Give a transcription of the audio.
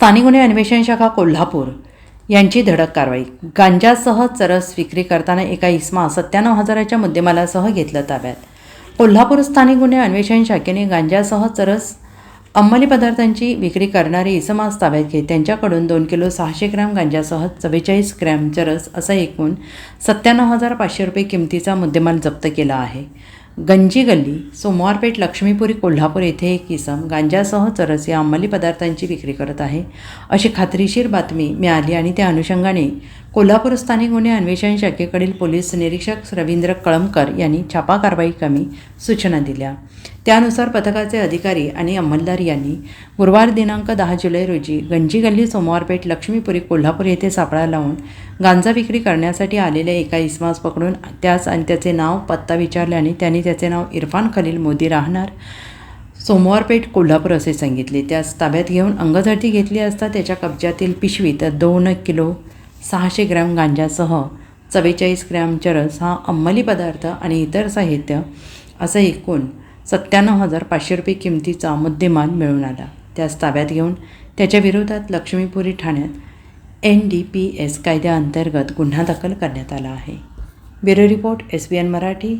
स्थानिक गुन्हे अन्वेषण शाखा कोल्हापूर यांची धडक कारवाई. गांजासह चरस विक्री करताना एका इसमा सत्त्याण्णव हजाराच्या मुद्देमालासह घेतलं ताब्यात. कोल्हापूर स्थानिक गुन्हे अन्वेषण शाखेने गांजासह चरस अंमली पदार्थांची विक्री करणारे इसमास ताब्यात घेत त्यांच्याकडून दोन किलो सहाशे ग्रॅम गांजासह चव्वेचाळीस ग्रॅम चरस असा एकूण सत्त्याण्णव हजार पाचशे रुपये किमतीचा मुद्देमाल जप्त केला आहे. गंजी गल्ली सोमवारपेठ लक्ष्मीपुरी कोल्हापूर येथे एक किसम गांजासह चरस या अंमली पदार्थांची विक्री करत आहे. अशी खात्रीशीर बातमी मिळाली आणि त्या अनुषंगाने कोल्हापूर स्थानिक गुन्हे अन्वेषण शाखेकडील पोलीस निरीक्षक रवींद्र कळमकर यांनी छापा कारवाई कमी सूचना दिल्या. त्यानुसार पथकाचे अधिकारी आणि अंमलदार यांनी गुरुवार दिनांक दहा जुलै रोजी गंजी गल्ली सोमवारपेठ लक्ष्मीपुरी कोल्हापूर येथे सापळा लावून गांजा विक्री करण्यासाठी आलेल्या एका इसमास पकडून त्यास आणि त्याचे नाव पत्ता विचारल्याने त्यांनी त्याचे नाव इरफान खलील मोदी राहणार सोमवारपेठ कोल्हापूर असे सांगितले. त्यास ताब्यात घेऊन अंगझडती घेतली असता त्याच्या कब्जातील पिशवीत दोन किलो सहाशे ग्रॅम गांजासह चव्वेचाळीस ग्रॅम चरस हा अंमली पदार्थ आणि इतर साहित्य असं एकूण सत्त्याण्णव हजार पाचशे रुपये किमतीचा मुद्देमाल मिळून आला. त्यास ताब्यात घेऊन त्याच्या विरोधात लक्ष्मीपुरी ठाण्यात एन डी पी एस कायद्याअंतर्गत गुन्हा दाखल करण्यात आला आहे. Bureau report S B N Marathi